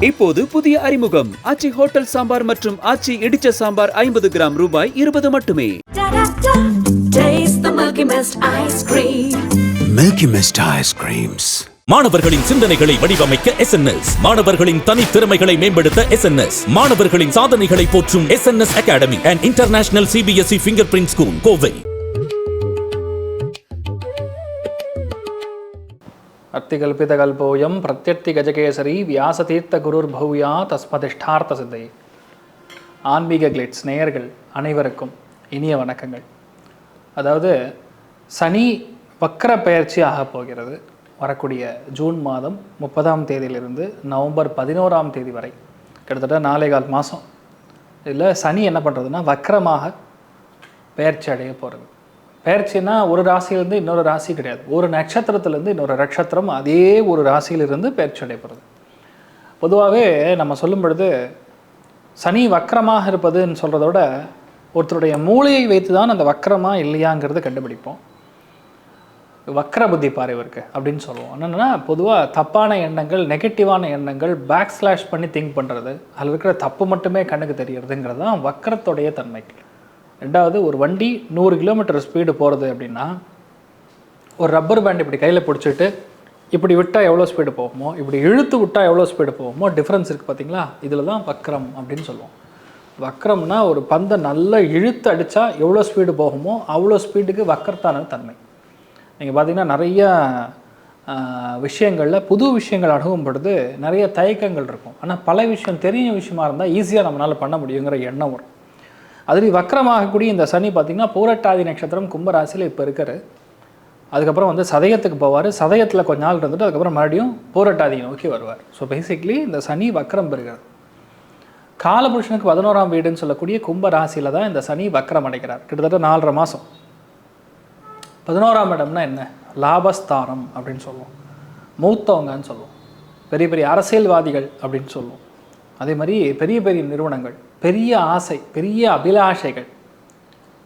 இப்போது புதிய அறிமுகம். ஆச்சி ஹோட்டல் சாம்பார் மற்றும் ஆச்சி இடிச்ச சாம்பார் ஐம்பது கிராம் ரூபாய் இருபது மட்டுமே. மாணவர்களின் சிந்தனைகளை வடிவமைக்க எஸ் மாணவர்களின் தனித்திறமைகளை மேம்படுத்த எஸ் மாணவர்களின் சாதனைகளை போற்றும் S academy and international CBSE fingerprint school Kovai அத்திகல்பிதகல்போயம் பிரத்யர்த்தி கஜகேசரி வியாசதீர்த்த குருர் பௌயா தஸ்மதிஷ்டார்த்த சித்தை ஆன்மீக கிளிட்ஸ் நேயர்கள் அனைவருக்கும் இனிய வணக்கங்கள். அதாவது சனி வக்கர பயிற்சி ஆகப் போகிறது. வரக்கூடிய ஜூன் மாதம் முப்பதாம் தேதியிலிருந்து நவம்பர் பதினோராம் தேதி வரை. கிட்டத்தட்ட நாலே கால் மாதம் இதில் சனி என்ன பண்ணுறதுன்னா வக்கரமாக பெயர்ச்சி அடைய போகிறது பெயர்ச்சின்னா ஒரு ராசியிலேருந்து இன்னொரு ராசி கிடையாது. ஒரு நட்சத்திரத்துலேருந்து இன்னொரு நட்சத்திரம் அதே ஒரு ராசியிலிருந்து பெயர்ச்சி அடைய பொதுவாகவே நம்ம சொல்லும் பொழுது சனி வக்கரமாக இருப்பதுன்னு சொல்கிறத விட ஒருத்தருடைய மூளையை வைத்து தான் அந்த வக்கரமாக இல்லையாங்கிறத கண்டுபிடிப்போம். வக்கர புத்தி பாறைவருக்கு அப்படின்னு சொல்லுவோம். என்னென்னா பொதுவாக தப்பான எண்ணங்கள் நெகட்டிவான எண்ணங்கள் பேக் ஸ்லாஷ் பண்ணி திங்க் பண்ணுறது அதில் இருக்கிற தப்பு மட்டுமே கண்ணுக்கு தெரியறதுங்கிறது தான் வக்கரத்துடைய தன்மைகள் ரெண்டாவது ஒரு வண்டி நூறு கிலோமீட்டர் ஸ்பீடு போகிறது அப்படின்னா ஒரு ரப்பர் பேண்ட் இப்படி கையில் பிடிச்சிட்டு இப்படி விட்டால் எவ்வளோ ஸ்பீடு போகுமோ இப்படி இழுத்து விட்டால் எவ்வளோ ஸ்பீடு போகுமோ டிஃப்ரென்ஸ் இருக்குது பார்த்தீங்களா இதில் தான் வக்ரம் அப்படின்னு சொல்லுவோம். வக்ரம்னா ஒரு பந்தை நல்லா இழுத்து அடித்தா எவ்வளோ ஸ்பீடு போகுமோ அவ்வளோ ஸ்பீடுக்கு வக்கரத்தான தன்மை. நீங்கள் பார்த்தீங்கன்னா நிறைய விஷயங்களில் புது விஷயங்கள் அணுகும் பொழுது நிறைய தயக்கங்கள் இருக்கும். ஆனால் பல விஷயம் தெரிஞ்ச விஷயமா இருந்தால் ஈஸியாக நம்மளால் பண்ண முடியுங்கிற எண்ணம் வரும். அதுலேயும் வக்கரமாகக்கூடிய இந்த சனி பார்த்திங்கன்னா பூரட்டாதி நட்சத்திரம் கும்பராசியில் இப்போ இருக்கார். அதுக்கப்புறம் வந்து சதயத்துக்கு போவார். சதயத்தில் கொஞ்ச நாள் இருந்துட்டு அதுக்கப்புறம் மறுபடியும் பூரட்டாதி நோக்கி வருவார். ஸோ பேசிக்லி இந்த சனி வக்கரம் பெறுகிறது காலபுருஷனுக்கு பதினோராம் வீடுன்னு சொல்லக்கூடிய கும்ப ராசியில் தான் இந்த சனி வக்கரம் அடைக்கிறார் கிட்டத்தட்ட நாலரை மாதம் பதினோராம் இடம்னா என்ன? லாபஸ்தானம் அப்படின்னு சொல்லுவோம். மூத்தவங்கன்னு சொல்லுவோம். பெரிய பெரிய அரசியல்வாதிகள் அப்படின்னு சொல்லுவோம். அதே மாதிரி பெரிய பெரிய நிறுவனங்கள். பெரிய ஆசை பெரிய அபிலாஷைகள்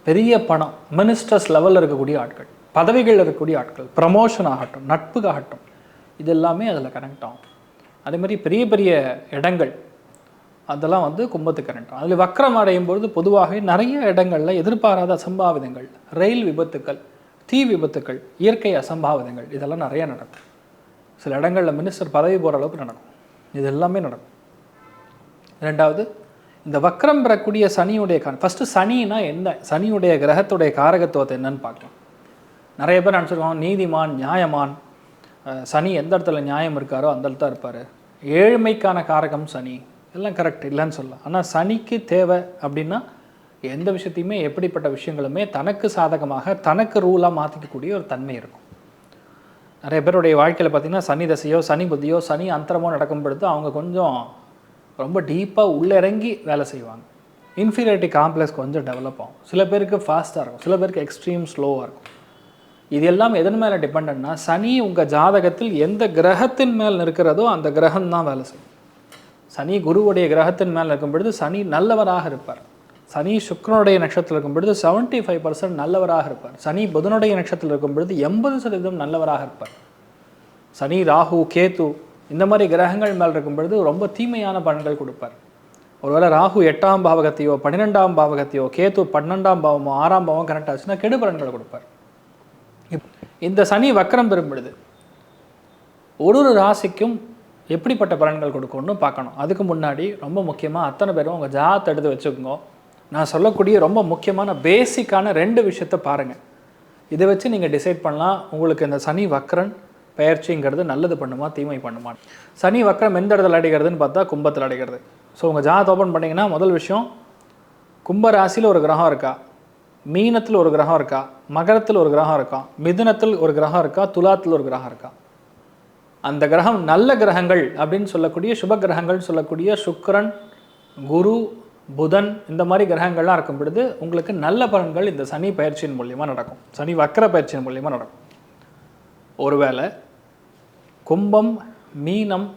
பெரிய பணம் மினிஸ்டர்ஸ் லெவலில் இருக்கக்கூடிய ஆட்கள் பதவிகளில் இருக்கக்கூடிய ஆட்கள் ப்ரமோஷன் ஆகட்டும் நட்புக்காகட்டும் இது எல்லாமே அதில் கனெக்ட் ஆகும். அதே மாதிரி பெரிய பெரிய இடங்கள் அதெல்லாம் வந்து கும்பத்துக்கு கரண்ட் அதில் வக்கரம் அடையும் பொழுது பொதுவாகவே நிறைய இடங்களில் எதிர்பாராத அசம்பாவிதங்கள் ரயில் விபத்துக்கள் தீ விபத்துக்கள் இயற்கை அசம்பாவிதங்கள் இதெல்லாம் நிறைய நடக்கும். சில இடங்களில் மினிஸ்டர் பதவி போகிற அளவுக்கு நடக்கும். இது எல்லாமே நடக்கும். ரெண்டாவது இந்த வக்ரம் பெறக்கூடிய சனியுடைய கா ஃபஸ்ட்டு சனினா என்ன? சனியுடைய கிரகத்துடைய காரகத்துவத்தை என்னன்னு பார்க்கலாம். நிறைய பேர் நினச்சிருக்கோம் நீதிமான் நியாயமான். சனி எந்த இடத்துல நியாயம் இருக்காரோ அந்த இடத்துல இருப்பார். ஏழ்மைக்கான காரகம் சனி. எல்லாம் கரெக்ட் இல்லைன்னு சொல்லலாம். ஆனால் சனிக்கு தேவை அப்படின்னா எந்த விஷயத்தையுமே எப்படிப்பட்ட விஷயங்களுமே தனக்கு சாதகமாக தனக்கு ரூலாக மாற்றிக்கக்கூடிய ஒரு தன்மை இருக்கும். நிறைய பேருடைய வாழ்க்கையில் பார்த்திங்கன்னா சனி தசையோ சனி புத்தியோ சனி அந்தரமோ நடக்கும் பொழுது அவங்க கொஞ்சம் ரொம்ப டீப்பாக உள்ளே இறங்கி வேலை செய்வாங்க. இன்ஃபீரியாரிட்டி காம்ப்ளெக்ஸ் கொஞ்சம் டெவலப் ஆகும். சில பேருக்கு ஃபாஸ்ட்டாக இருக்கும் சில பேருக்கு எக்ஸ்ட்ரீம் ஸ்லோவாக இருக்கும். இது எல்லாம் எதன் மேலே டிபெண்ட்னா சனி உங்கள் ஜாதகத்தில் எந்த கிரகத்தின் மேல் இருக்கிறதோ அந்த கிரகம் தான் வேலை செய்யும். சனி குருவுடைய கிரகத்தின் மேல் இருக்கும் பொழுது சனி நல்லவராக இருப்பார். சனி சுக்ரனுடைய நட்சத்திரம் இருக்கும் பொழுது செவன்ட்டி ஃபைவ் பர்சன்ட் நல்லவராக இருப்பார். சனி புதனுடைய நட்சத்திரம் இருக்கும் பொழுது எண்பது சதவீதம் நல்லவராக இருப்பார். சனி ராகு கேத்து இந்த மாதிரி கிரகங்கள் மேல் இருக்கும் பொழுது ரொம்ப தீமையான பலன்கள் கொடுப்பார். ஒருவேளை ராகு எட்டாம் பாவகத்தையோ பன்னிரெண்டாம் பாவகத்தையோ கேத்து பன்னெண்டாம் பாவமோ ஆறாம் பாவம் கனெக்ட் ஆச்சுன்னா கெடு பலன்களை கொடுப்பார். இந்த சனி வக்கரம் பெறும் பொழுது ஒரு ஒரு ராசிக்கும் எப்படிப்பட்ட பலன்கள் கொடுக்கும்னு பார்க்கணும். அதுக்கு முன்னாடி ரொம்ப முக்கியமாக அத்தனை பேரும் உங்கள் ஜாத் எடுத்து வச்சுக்கோங்க. நான் சொல்லக்கூடிய ரொம்ப முக்கியமான பேசிக்கான ரெண்டு விஷயத்த பாருங்கள் இதை வச்சு நீங்கள் டிசைட் பண்ணலாம். உங்களுக்கு இந்த சனி வக்ரன் பயிற்சிங்கிறது நல்லது பண்ணுமா தீமை பண்ணுமா? சனி வக்கரம் எந்த இடத்துல அடைகிறதுன்னு பார்த்தா கும்பத்தில் அடைகிறது ஸோ உங்கள் ஜாத் ஓப்பன் பண்ணிங்கன்னா முதல் விஷயம் கும்ப ராசியில் ஒரு கிரகம் இருக்கா? மீனத்தில் ஒரு கிரகம் இருக்கா? மகரத்தில் ஒரு கிரகம் இருக்கா? மிதுனத்தில் ஒரு கிரகம் இருக்கா? துலாத்தில் ஒரு கிரகம் இருக்கா? அந்த கிரகம் நல்ல கிரகங்கள் அப்படின்னு சொல்லக்கூடிய சுப கிரகங்கள் சொல்லக்கூடிய சுக்கிரன் குரு புதன் இந்த மாதிரி கிரகங்கள்லாம் இருக்கும் பொழுது உங்களுக்கு நல்ல பலன்கள் இந்த சனி பயிற்சியின் மூலியமாக நடக்கும். சனி வக்கர பயிற்சியின் மூலியமாக நடக்கும். ஒருவேளை கும்பம் மீனம்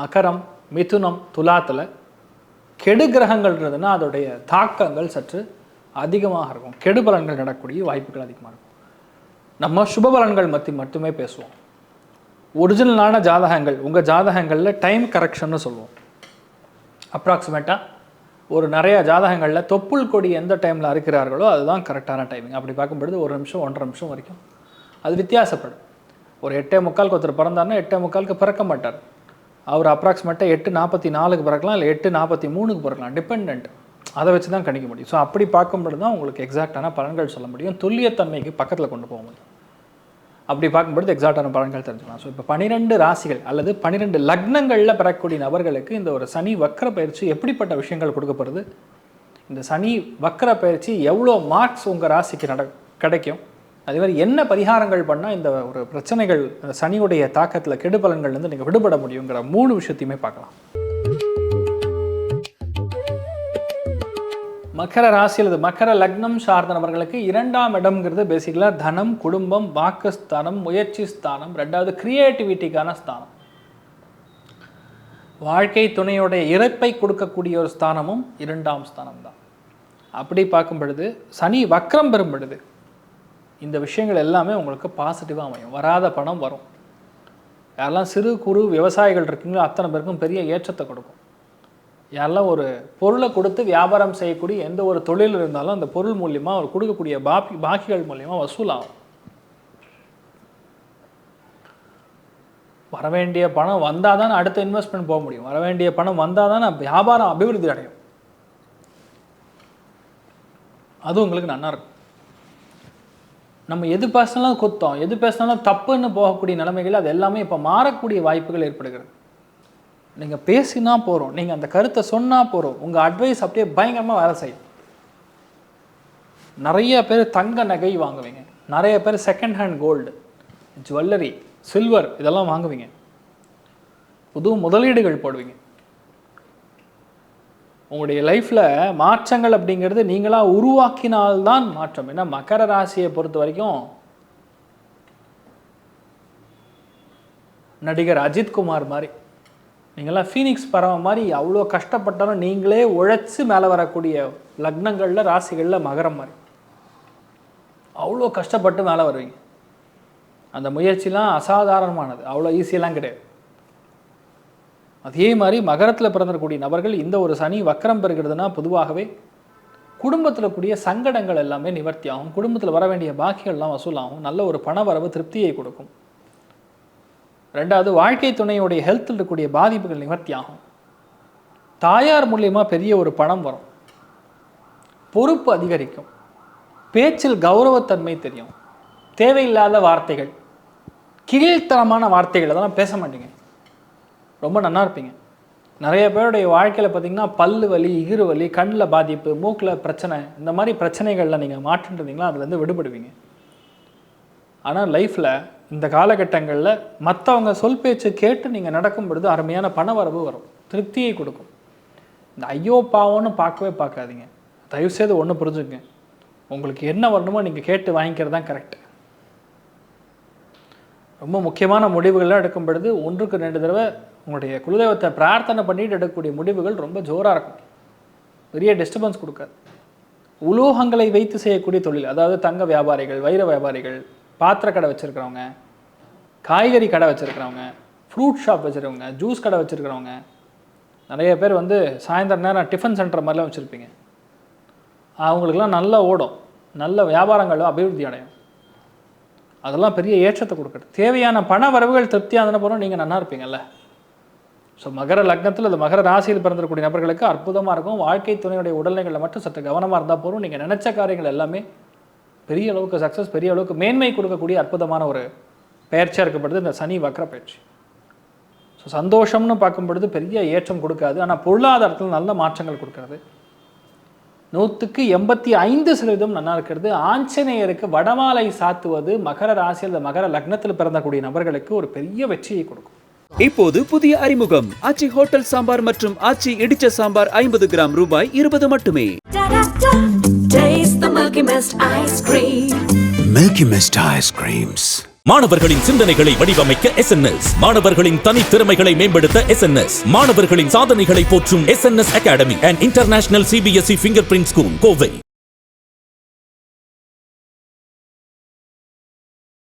மகரம் மிதுனம் துலாத்தில் கெடு கிரகங்கள் இருந்ததுன்னா அதோடைய தாக்கங்கள் சற்று அதிகமாக இருக்கும். கெடு பலன்கள் நடக்கக்கூடிய வாய்ப்புகள் அதிகமாக இருக்கும். நம்ம சுப பலன்கள் பற்றி மட்டுமே பேசுவோம். ஒரிஜினலான ஜாதகங்கள் உங்கள் ஜாதகங்களில் டைம் கரெக்ஷன்னு சொல்லுவோம். அப்ராக்சிமேட்டாக ஒரு நிறைய ஜாதகங்களில் தொப்புள் கொடி எந்த டைமில் அறுக்கிறார்களோ அதுதான் கரெக்டான டைமிங் அப்படி பார்க்கும்பொழுது ஒரு நிமிஷம் ஒன்றரை நிமிஷம் வரைக்கும். அது வித்தியாசப்படும். ஒரு எட்டே முக்காலுக்கு ஒருத்தர் பிறந்தாருன்னா எட்டே முக்காலுக்கு பிறக்க மாட்டார். அவர் அப்ராக்சிமேட்டாக எட்டு நாற்பத்தி நாலுக்கு பிறக்கலாம் இல்லை எட்டு நாற்பத்தி மூணுக்கு பிறக்கலாம் டிபெண்ட் அதை வச்சு தான் கணிக்க முடியும். ஸோ அப்படி பார்க்கும்போது தான் உங்களுக்கு எக்ஸாக்டான பலன்கள் சொல்ல முடியும். துல்லியத்தன்மைக்கு பக்கத்தில் கொண்டு போக முடியும். அப்படி பார்க்கும்பொழுது எக்ஸாக்டான பலன்கள் தெரிஞ்சுக்கலாம். ஸோ இப்போ பன்னிரெண்டு ராசிகள் அல்லது பன்னிரெண்டு லக்னங்களில் பெறக்கூடிய நபர்களுக்கு இந்த ஒரு சனி வக்கர பயிற்சி எப்படிப்பட்ட விஷயங்கள் கொடுக்கப்படுது இந்த சனி வக்கர பயிற்சி எவ்வளோ மார்க்ஸ் உங்கள் ராசிக்கு நட கிடைக்கும்? அதே மாதிரி என்ன பரிகாரங்கள் பண்ணால் இந்த ஒரு பிரச்சனைகள் சனியுடைய தாக்கத்தில் கெடுபலன்கள்லேருந்து நீங்கள் விடுபட முடியுங்கிற மூணு விஷயத்தையுமே பார்க்கலாம். மகர ராசி அல்லது மகர லக்னம் சார்ந்த நபர்களுக்கு இரண்டாம் இடம்ங்கிறது பேசிக்கலாக தனம் குடும்பம் வாக்குஸ்தானம் முயற்சி ஸ்தானம் ரெண்டாவது கிரியேட்டிவிட்டிக்கான ஸ்தானம். வாழ்க்கை துணையுடைய இறப்பை கொடுக்கக்கூடிய ஒரு ஸ்தானமும் இரண்டாம் ஸ்தானம் தான் அப்படி பார்க்கும் பொழுது சனி வக்ரம் பெறும் பொழுது இந்த விஷயங்கள் எல்லாமே உங்களுக்கு பாசிட்டிவாக அமையும். வராத பணம் வரும். யாரெல்லாம் சிறு குறு விவசாயிகள் இருக்கீங்களோ அத்தனை பேருக்கும் பெரிய ஏற்றத்தை கொடுக்கும். யாரெல்லாம் ஒரு பொருளை கொடுத்து வியாபாரம் செய்யக்கூடிய எந்த ஒரு தொழில் இருந்தாலும் அந்த பொருள் மூலியமாக அவர் கொடுக்கக்கூடிய பாக்கி பாக்கிகள் மூலியமாக வசூலாகும். வரவேண்டிய பணம் வந்தால் தான் அடுத்த இன்வெஸ்ட்மெண்ட் போக முடியும். வரவேண்டிய பணம் வந்தால் தான் வியாபாரம் அபிவிருத்தி அடையும். அது உங்களுக்கு நல்லா இருக்கும். நம்ம எது பேசினாலும் குத்தம் எது பேசினாலும் தப்புன்னு போகக்கூடிய நிலைமைகள் அது எல்லாமே இப்போ மாறக்கூடிய வாய்ப்புகள் ஏற்படுகிறது. நீங்கள் பேசினா போகிறோம் நீங்கள் அந்த கருத்தை சொன்னால் போகிறோம் உங்கள் அட்வைஸ் அப்படியே பயங்கரமாக வேலை செய்யும். நிறைய பேர் தங்க நகை வாங்குவீங்க நிறைய பேர் second hand gold jewellery silver இதெல்லாம் வாங்குவீங்க. புது முதலீடுகள் போடுவீங்க. உங்களுடைய லைஃப்பில் மாற்றங்கள் அப்படிங்கிறது நீங்களாக உருவாக்கினால்தான் மாற்றம். ஏன்னா மகர ராசியை பொறுத்த வரைக்கும் நடிகர் அஜித்குமார் மாதிரி நீங்களாம் ஃபீனிக்ஸ் பறவை மாதிரி அவ்வளோ கஷ்டப்பட்டாலும் நீங்களே உழைச்சி மேலே வரக்கூடிய லக்னங்களில் ராசிகளில் மகரம் மாதிரி. அவ்வளோ கஷ்டப்பட்டு மேலே வருவீங்க. அந்த முயற்சிலாம் அசாதாரணமானது. அவ்வளோ ஈஸியெல்லாம் கிடையாது. அதே மாதிரி மகரத்தில் பிறந்தக்கூடிய நபர்கள் இந்த ஒரு சனி வக்கரம் பெறுகிறதுனா பொதுவாகவே குடும்பத்தில் கூடிய சங்கடங்கள் எல்லாமே நிவர்த்தி ஆகும் குடும்பத்தில் வர வேண்டிய பாக்கியெல்லாம் வசூலாகும். நல்ல ஒரு பண வரவு திருப்தியை கொடுக்கும். ரெண்டாவது வாழ்க்கை துணையுடைய ஹெல்த்தில் இருக்கக்கூடிய பாதிப்புகள் நிவர்த்தி ஆகும் தாயார் மூலியமா பெரிய ஒரு பணம் வரும். பொறுப்பு அதிகரிக்கும். பேச்சில் கௌரவத்தன்மை தெரியும். தேவையில்லாத வார்த்தைகள். கீழ்த்தரமான வார்த்தைகள் அதெல்லாம் பேச மாட்டேங்க. ரொம்ப நல்லா இருப்பீங்க. நிறைய பேருடைய வாழ்க்கையில் பார்த்தீங்கன்னா பல்லு வலி இகிறு வலி கண்ணில் பாதிப்பு மூக்கில் பிரச்சனை இந்த மாதிரி பிரச்சனைகளில் நீங்கள் மாற்றின்றீங்களா? அதுலேருந்து விடுபடுவீங்க. ஆனால் லைஃப்பில் இந்த காலகட்டங்களில் மற்றவங்க சொல் பேச்சு கேட்டு நீங்கள் நடக்கும் பொழுது அருமையான பண வரவு வரும். திருப்தியை கொடுக்கும். இந்த ஐயோ பாவம்னு பார்க்கவே பார்க்காதீங்க. தயவுசெய்து ஒன்று புரிஞ்சுங்க உங்களுக்கு என்ன வரணுமோ நீங்கள் கேட்டு வாங்கிக்கிறது தான் கரெக்ட் ரொம்ப முக்கியமான முடிவுகள்லாம் எடுக்கும் பொழுது ஒன்றுக்கு ரெண்டு தடவை உங்களுடைய குலதெய்வத்தை பிரார்த்தனை பண்ணிட்டு எடுக்கக்கூடிய முடிவுகள் ரொம்ப ஜோராக இருக்கும். பெரிய டிஸ்டர்பன்ஸ் கொடுக்காது. உலோகங்களை வைத்து செய்யக்கூடிய தொழில் அதாவது தங்க வியாபாரிகள் வைர வியாபாரிகள் பாத்திர கடை வச்சுருக்கிறவங்க காய்கறி கடை வச்சுருக்கிறவங்க ஃப்ரூட் ஷாப் வச்சுருக்கவங்க ஜூஸ் கடை வச்சுருக்கிறவங்க நிறைய பேர் வந்து சாயந்தரம் நேரம் டிஃபன் சென்டர் மாதிரிலாம் வச்சுருப்பீங்க. அவங்களுக்கெல்லாம் நல்லா ஓடும் நல்ல வியாபாரங்களும் அபிவிருத்தி அடையும். அதெல்லாம் பெரிய ஏற்றத்தை கொடுக்குறது தேவையான பண வரவுகள் திருப்தியாக போகிறோம் நீங்கள் நல்லா இருப்பீங்கல்ல. ஸோ மகர லக்னத்தில் அது மகர ராசியில் பிறந்திருக்கக்கூடிய நபர்களுக்கு அற்புதமாக இருக்கும். வாழ்க்கை துணையுடைய உடல்நிலைகளில் மட்டும் சற்று கவனமாக இருந்தால் போதும். நீங்கள் நினச்ச காரியங்கள் எல்லாமே பெரிய அளவுக்கு சக்ஸஸ் பெரிய அளவுக்கு மேன்மை கொடுக்கக்கூடிய அற்புதமான ஒரு பயிற்சியாக இருக்கப்படுது இந்த சனி வக்ர பயிற்சி. ஸோ சந்தோஷம்னு பார்க்கும் பொழுது பெரிய ஏற்றம் கொடுக்காது. ஆனால் பொருளாதாரத்தில் நல்ல மாற்றங்கள் கொடுக்கறது. நூற்றுக்கு எண்பத்தி ஐந்து சதவீதம் நல்லா இருக்கிறது. ஆஞ்சநேயருக்கு வடமாலை சாத்துவது மகர ராசியில் மகர லக்னத்தில் பிறந்தக்கூடிய நபர்களுக்கு ஒரு பெரிய வெற்றியை கொடுக்கும். இப்போது புதிய அறிமுகம். ஆச்சி ஹோட்டல் சாம்பார் மற்றும் ஆச்சி இடிச்ச சாம்பார் ஐம்பது கிராம் ரூபாய் இருபது மட்டுமே. மாணவர்களின் சிந்தனைகளை வடிவமைக்க எஸ் மாணவர்களின் தனித்திறமைகளை மேம்படுத்த எஸ் மாணவர்களின் சாதனைகளை போற்றும் S academy and international CBSE fingerprint school Kovai